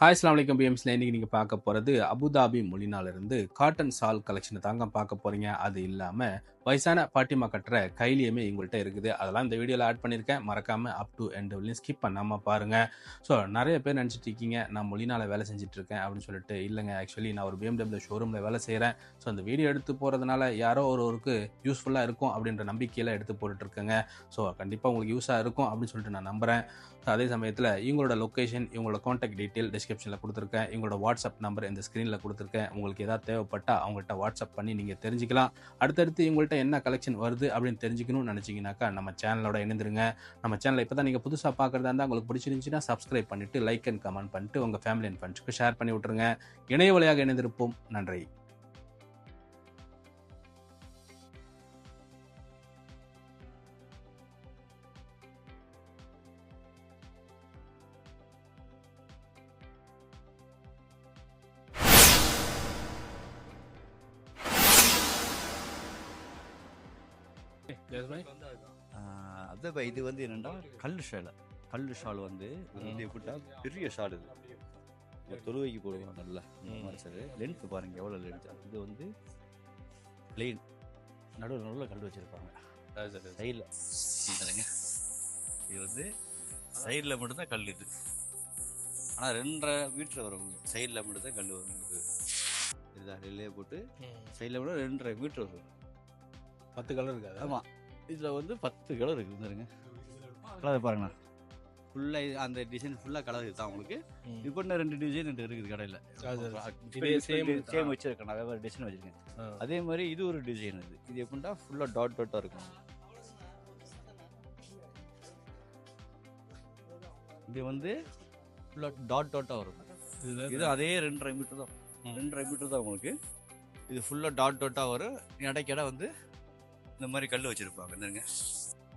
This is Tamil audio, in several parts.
ஹாய் அஸ்லாம் வலைக்கம் பிஎம்ஸில் நீங்கள் பார்க்க போகிறது அபுதாபி மொழினாலிருந்து காட்டன் சால் கலெக்ஷனை தாங்க பார்க்க போகிறீங்க அது இல்லாமல் வயசான பாட்டிமா கட்டுற கைலியுமே எங்கள்கிட்ட இருக்குது. அதெல்லாம் இந்த வீடியோவில் ஆட் பண்ணியிருக்கேன் மறக்காமல் அப் டு எண்ட் வரையும் ஸ்கிப் பண்ணாமல் பாருங்கள் ஸோ நிறைய பேர் நினச்சிட்டு இருக்கீங்க நான் மொழினால் வேலை செஞ்சிட்ருக்கேன் இருக்கேன் அப்படின்னு சொல்லிட்டு. இல்லைங்க ஆக்சுவலி நான் ஒரு பிஎம்டபிள்யூ ஷோரூமில் வேலை செய்கிறேன் ஸோ அந்த வீடியோ எடுத்து போகிறதுனால யாரோ ஒருவருக்கு யூஸ்ஃபுல்லாக இருக்கும் அப்படின்ற நம்பிக்கையில் எடுத்து போட்டுட்ருக்கேங்க ஸோ கண்டிப்பாக உங்களுக்கு யூஸாக இருக்கும் அப்படின்னு சொல்லிட்டு நான் நம்புகிறேன் ஸோ அதே சமயத்தில் இவங்களோட லொக்கேஷன் இவங்களோட காண்டாக்ட் டீட்டெயில் டிஸ்கிரிப்ஷனில் கொடுத்துருக்கேன். இவங்களோட வாட்ஸ்அப் நம்பர் இந்த ஸ்க்ரீனில் கொடுத்துருக்கேன். உங்களுக்கு எதாவது தேவைப்பட்டால் அவங்கள்ட்ட வாட்ஸ்அப் பண்ணி நீங்கள் தெரிஞ்சுக்கலாம். அடுத்தடுத்து இவங்கள்ட்ட என்ன கலெக்ஷன் வருது அப்படின்னு தெரிஞ்சுக்கணும்னு நினச்சிங்கனாக்கா நம்ம சேனலோட இணைந்துருங்க. நம்ம சேனலை இப்போ தான் நீங்கள் புதுசாக பார்க்குறதா இருந்தால் உங்களுக்கு பிடிச்சிருந்துச்சுன்னா சப்ஸ்கிரைப் பண்ணிவிட்டு லைக் அண்ட் கமெண்ட் பண்ணிட்டு உங்கள் ஃபேமிலி அண்ட் ஃப்ரெண்ட்ஸுக்கு ஷேர் பண்ணி விட்ருங்க இணைய வழியாக இணைந்திருப்போம். நன்றி. இப்ப இது வந்து என்னன்னா கல் ஷாலை கல் ஷால் வந்து இது வந்து எப்படின்னா பெரிய ஷால் இது. தொழுவைக்கு போடுவோம் நல்லா. இந்த ம். மாதிரி சார். லென்த் பாருங்க எவ்வளோ லென்த் இது வந்து பிளெயின் நடுவில் நடுவில் கல் வச்சிருப்பாங்க. சைடில் இது வந்து சைடில் மட்டும்தான் கல் இது. ஆனால் ரெண்டரை மீட்டர் வரும். சைடில் மட்டும்தான் கல் வரும். இதுதான் ரெல்லே போட்டு சைடில் மட்டும் ரெண்டரை மீட்டர் வரும். பத்து கலர் இருக்காது? ஆமாம் இதில் வந்து பத்து கலர் இருக்குது பாருங்க. கலர் பாருங்கண்ணா. ஃபுல்லாக அந்த டிசைன் ஃபுல்லாக கலர் இதுதான் உங்களுக்கு. இப்போ இன்னும் ரெண்டு டிசைன் இருக்குது கடையில். இதே இருக்கா? சேம் வச்சிருக்கேன். நான் வேறு டிசைன் வச்சிருக்கேன். அதே மாதிரி இது ஒரு டிசைன் இது. இது எப்படின்னா ஃபுல்லாக டாட் டாட்டாக இருக்கும். இது வந்து ஃபுல்லாக டாட் டாட்டாக வரும். இது அதே ரெண்டரை மீட்டர் தான். ரெண்டரை மீட்டர் தான் உங்களுக்கு. இது ஃபுல்லாக டாட் டாட்டாக வரும். இடைக்கிட வந்து இந்த மாதிரி கல் வச்சுருப்பாங்க. இந்தங்க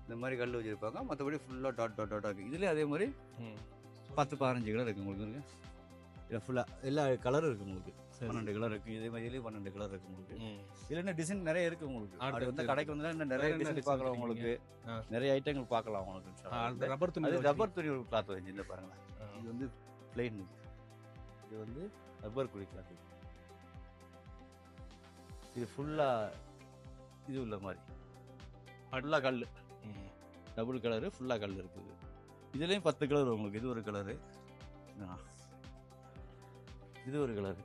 இந்த மாதிரி கல் வச்சுருப்பாங்க. மற்றபடி ஃபுல்லாக டாட் டாட் டாட்டாக இருக்குது இதுலேயே அதே மாதிரி பத்து பதினஞ்சு கலர் இருக்குது உங்களுக்கு இருக்கு இதில் ஃபுல்லாக எல்லா கலரும் இருக்குது உங்களுக்கு. பன்னெண்டு கலர் இருக்குது இதே மாதிரி பன்னெண்டு கலர் இருக்குது உங்களுக்கு. இதில் என்ன டிசைன் நிறைய இருக்குது உங்களுக்கு. அது வந்து இருக்கு. கடைக்கு வந்தால் இன்னும் நிறைய டிசைன் பார்க்கலாம் உங்களுக்கு. நிறைய ஐட்டங்கள் பார்க்கலாம் உங்களுக்கு. ரப்பர் துணி ரப்பர் துணி ஒரு கிளாத் வச்சு இந்த பாருங்களேன். இது வந்து பிளெயின் இது வந்து ரப்பர் குடி கிளாத் இது ஃபுல்லாக இது உள்ள மாதிரி. ஃபுல்லாக கல். டபுள் கலரு ஃபுல்லாக கல் இருக்குது. இதுலேயும் பத்து கலர் உங்களுக்கு. இது ஒரு கலரு. இது ஒரு கலரு.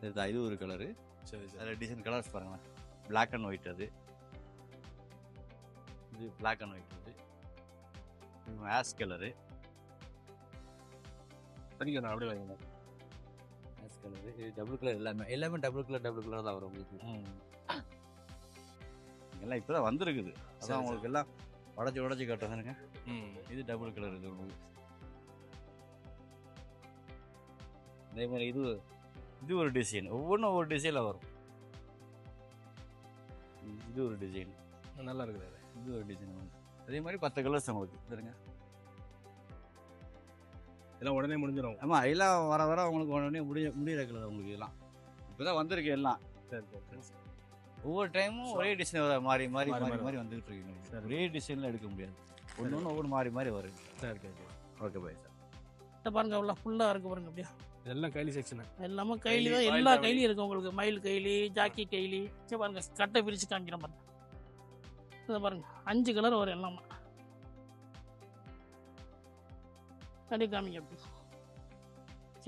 இதுதான் இது ஒரு கலரு. சரி அதில் டிசைன் கலர்ஸ் பாருங்களேன். Black அண்ட் ஒயிட் அது. இது Black அண்ட் ஒயிட் அது. ஆஸ் கலரு சரிங்க நான் அப்படியே வாங்க. ஆஸ் கலரு இது டபுள் கலர் எல்லாமே. எல்லாமே டபுள் கலர் டபுள் கலர் தான் வரும் உங்களுக்கு. எல்லாம் இப்போ தான் வந்திருக்குது. அதான் உங்களுக்கு எல்லாம் உடச்சி உடச்சி காட்டுறதுங்க ம் இது டபுள் கலர் இது உங்களுக்கு அதே மாதிரி இது இது ஒரு டிசைன் ஒவ்வொன்றும் ஒவ்வொரு டிசைனில் வரும். இது ஒரு டிசைன் நல்லா இருக்குது அது. இது ஒரு டிசைன் அதே மாதிரி பத்து கலர்ஸ் உங்களுக்கு. சரிங்க இதெல்லாம் உடனே முடிஞ்சிடும் ஆமாம் எல்லாம் வர வர உங்களுக்கு உடனே முடிய முடியிற கலர் உங்களுக்கு எல்லாம் இப்போ தான் வந்திருக்கு எல்லாம். சரி சரி சரி. ஒவ்வொரு டைமும் ஒரே டிசைன் வர மாறி மாறி மாறி மாறி வந்துகிட்டு இருக்கு சரி. ஒரே டிசைனில் எடுக்க முடியாது. ஒன்று ஒன்று ஒவ்வொரு மாறி மாறி வரும். சரி ஓகே பாய் சார் இதை பாருங்க அவ்வளோ ஃபுல்லாக இருக்கு பாருங்க அப்படியே. இதெல்லாம் கைலி செக்ஷன் எல்லாமே கைலி தான். எல்லா கைலியும் இருக்கு உங்களுக்கு. மயில் கைலி ஜாக்கி கைலி. சரி பாருங்க கட்டை பிரித்து காமிக்கிறேன் பாருங்க இதை பாருங்க அஞ்சு கலர் வரும் எல்லாமே. அப்படியே காமிங்க அப்படி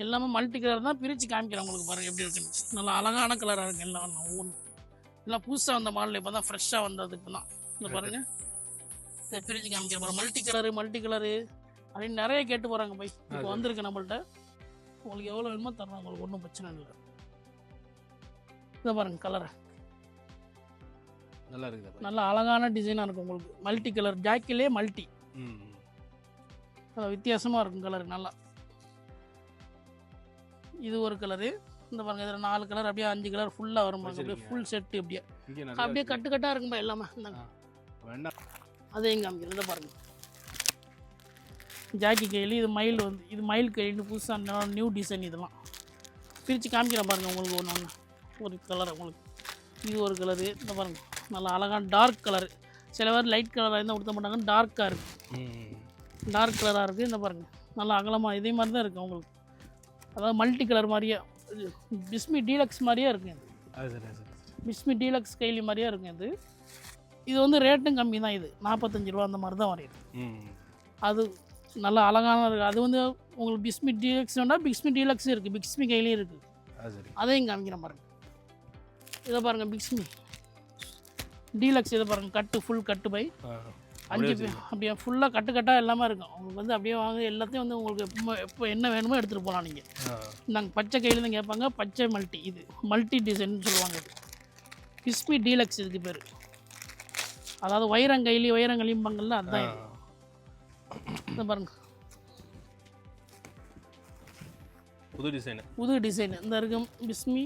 எல்லாமே மல்டி கலர் தான் பிரித்து காமிக்கிறேன் உங்களுக்கு பாருங்க எப்படி இருக்குன்னு. நல்லா அழகான கலராக இருக்கு எல்லாம் ஒவ்வொன்று எல்லாம் புதுசாக வந்த மாடல் இப்போ தான் ஃப்ரெஷ்ஷாக வந்தது இப்போ தான் இந்த பாருங்க. காமிக்கிறேன் பாருங்க மல்டி கலரு மல்டி கலரு அப்படின்னு நிறைய கேட்டு போகிறாங்க பை இப்போ. வந்திருக்கு நம்மள்ட்ட. உங்களுக்கு எவ்வளோ வேணுமோ தர்றோம் உங்களுக்கு ஒன்றும் பிரச்சனை இல்லை. இதை பாருங்க கலரை நல்லா இருக்குது. நல்ல அழகான டிசைனாக இருக்கும் உங்களுக்கு. மல்டி கலர் ஜாக்கிலே மல்டி. வித்தியாசமாக இருக்கும் கலர் நல்லா. இது ஒரு கலரு இந்த பாருங்க இதில் நாலு கலர் அப்படியே அஞ்சு கலர் ஃபுல்லாக வரும் பாருங்க. அப்படியே. ஃபுல் செட்டு அப்படியே அப்படியே. கட்டு கட்டாக இருக்கும்பா எல்லாமே. இந்தாங்க. வேண்டாம். அதே எங்க காமிக்கிறேன். இதை பாருங்க. ஜாக்கி கையில் இது மயில் வந்து இது மயில் கையில் புதுசாக நியூ டிசைன் இதெல்லாம். பிரித்து காமிக்கிறேன் பாருங்க உங்களுக்கு ஒன்று ஒன்று ஒரு கலர் உங்களுக்கு. இது ஒரு கலரு இந்த பாருங்க. நல்லா அழகான டார்க் கலர் சில பேர் லைட் கலராக இருந்தால் கொடுத்த மாட்டாங்க டார்க்காக இருக்குது டார்க் கலராக இருக்குது இந்த பாருங்க. நல்லா அகலமாக இதே மாதிரி தான் இருக்குது உங்களுக்கு. அதாவது மல்டி கலர் மாதிரியே. இது பிஸ்மி டீலக்ஸ் மாதிரியே இருக்குங்க இது. அது சரி அது சரி. பிஸ்மி டீலக்ஸ் கைலி மாதிரியே இருக்குங்க இது. இது வந்து ரேட்டும் கம்மி தான் இது. நாற்பத்தஞ்சு ரூபா அந்த மாதிரி தான் வரையுது ம். அது நல்லா அழகான இருக்குது அது வந்து உங்களுக்கு பிஸ்மி டீலக்ஸ் வேண்டாம் பிஸ்மி டீலக்ஸ் இருக்குது பிக்ஸ்மி கையிலையும் இருக்குது அது சரி. அதையும் காமிக்கிறேன் பாருங்கள் இதை பாருங்கள் பிக்ஸ்மி டீலக்ஸ் இதை பாருங்கள் கட்டு ஃபுல் கட்டு பை. ஆ அஞ்சு அப்படியே ஃபுல்லாக கட்டு கட்டாக எல்லாமே இருக்கும். உங்களுக்கு வந்து அப்படியே வாங்க எல்லாத்தையும் வந்து உங்களுக்கு எப்போ எப்போ என்ன வேணுமோ எடுத்துகிட்டு போகலாம் நீங்கள் நாங்கள் பச்சை கையில் தான் கேட்பாங்க பச்சை மல்டி இது மல்டி டிசைன் சொல்லுவாங்க இது. பிஸ்மி டீலக்ஸ் இதுக்கு பேர். அதாவது வைரங்கைலி வைரங்கலிம்பாங்கல்ல அதுதான் இது. பாருங்க. புது டிசைனு. புது டிசைன். இந்த இருக்கும் பிஸ்மி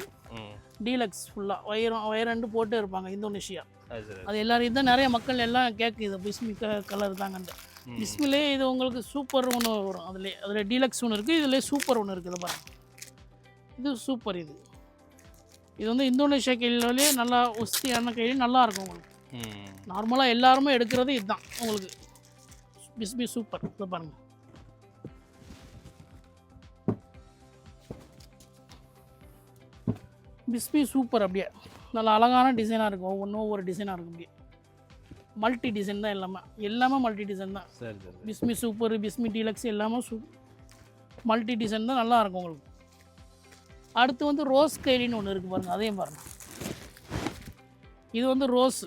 டீலக்ஸ் ஃபுல்லாக வைரம் வைரண்டு போட்டு இருப்பாங்க இந்தோனேஷியா. அது எல்லாரும் தான் நிறைய மக்கள் எல்லாம் கேட்குது பிஸ்மி க கலர் தாங்கன்ட்டு. பிஸ்மிலே இது உங்களுக்கு சூப்பர் ஒன்று வரும். அதில் அதில் டீலக்ஸ் ஒன்று இருக்குது இதில் சூப்பர் ஒன்று இருக்குது பாருங்க. இது சூப்பர் இது. இது வந்து இந்தோனேஷியா கையிலே நல்லா ஒஸ்தியான கையிலே நல்லா இருக்கும் உங்களுக்கு. நார்மலாக எல்லாருமே எடுக்கிறது இதுதான் உங்களுக்கு. பிஸ்மி சூப்பர் இதை பாருங்க. பிஸ்மி சூப்பர் அப்படியே. நல்லா அழகான டிசைனாக இருக்கும். ஒவ்வொன்றும் ஒவ்வொரு டிசைனாக இருக்கும் அப்படியே மல்டி டிசைன் தான் எல்லாமே. எல்லாமே மல்டி டிசைன் தான். சரி சரி பிஸ்மி சூப்பர் பிஸ்மி டீலக்ஸ் எல்லாமே சூ மல்டி டிசைன் தான் நல்லா இருக்கும் உங்களுக்கு. அடுத்து வந்து ரோஸ் கைலின்னு ஒன்று இருக்குது பாருங்கள் அதையும் பாருங்கள் இது வந்து ரோஸு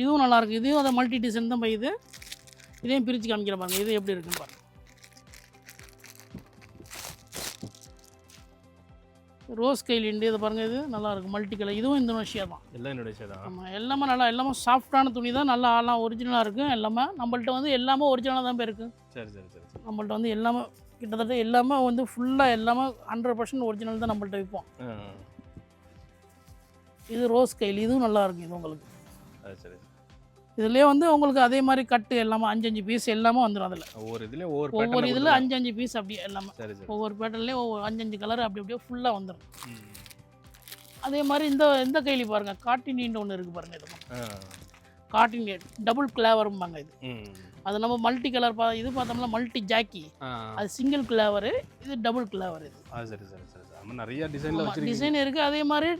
இதுவும் நல்லா இருக்கு. இதுவும் அதை மல்டி டிசைன் தான் இது. இதையும் பிரித்து காமிக்கிற பாருங்க. இது எப்படி இருக்குன்னு பாருங்க. ரோஸ் கைலிண்டு இதை பாருங்க இது நல்லா இருக்கு மல்டி கலர். இதுவும் இந்தோனேஷியா தான். எல்லாம் விஷயம் தான். ஆமாம் எல்லாமே நல்லா எல்லாமே சாஃப்டான துணி தான். நல்லா எல்லாம் ஒரிஜினலாக இருக்கும் எல்லாமே நம்மள்ட்ட வந்து எல்லாமே ஒரிஜினலாக தான் போய் இருக்குது சரி சரி சரி. நம்மள்ட்ட வந்து எல்லாமே கிட்டத்தட்ட எல்லாமே வந்து ஃபுல்லாக எல்லாமே ஹண்ட்ரட் பர்சன்ட் ஒரிஜினல் தான் நம்மள்ட்ட விற்போம் இது ரோஸ் கையில். இதுவும் நல்லா இருக்கும் இது உங்களுக்கு. சரி. இதுலேயே வந்து உங்களுக்கு அதே மாதிரி கட்டு எல்லாமே அஞ்சு அஞ்சு பீஸ் எல்லாமே வந்துடும் அதில். ஒவ்வொரு இதுலேயும் ஒவ்வொரு ஒவ்வொரு இதில் கொடுத்துருக்காங்க. அஞ்சு அஞ்சு பீஸ் அப்படியே எல்லாமே ஒவ்வொரு பேட்டர்லேயும் ஒவ்வொரு அஞ்சு அஞ்சு கலர் அப்படி அப்படியே ஃபுல்லாக வந்துடும். அதே மாதிரி இந்த இந்த கைலி பாருங்கள் காட்டினின்னு ஒன்று இருக்குது பாருங்கள் இது. காட்டின் டபுள் கிளாவரும்பாங்க இது. அது நம்ம மல்டி கலர் பா இது பார்த்தோம்னா மல்டி ஜாக்கி. அது சிங்கிள் கிளாவரு இது டபுள் கிளாவர் இது. சரி சரி சரி நிறைய டிசைனில் வச்சிருக்கீங்க. டிசைன் இருக்குது அதே மாதிரி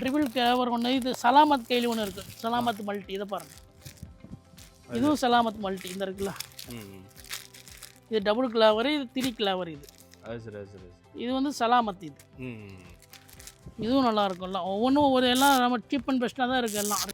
ட்ரிபிள் கிளாவர் ஒன்று இது சலாமத் கைலி ஒன்று இருக்குது சலாமத் மல்டி இதை பாருங்கள் இதுவும் சலாமத் மல்டி இந்த இருக்குல்ல. இது டபுள் கிளாவர் இது த்ரீ கிளாவர் இது. இது வந்து சலாமத் இது. இதுவும் நல்லா இருக்கும்ல. ஒவ்வொன்றும் ஒவ்வொரு எல்லாம் நம்ம சீப் அண்ட் பெஸ்ட்டாக தான் இருக்குது எல்லாம்.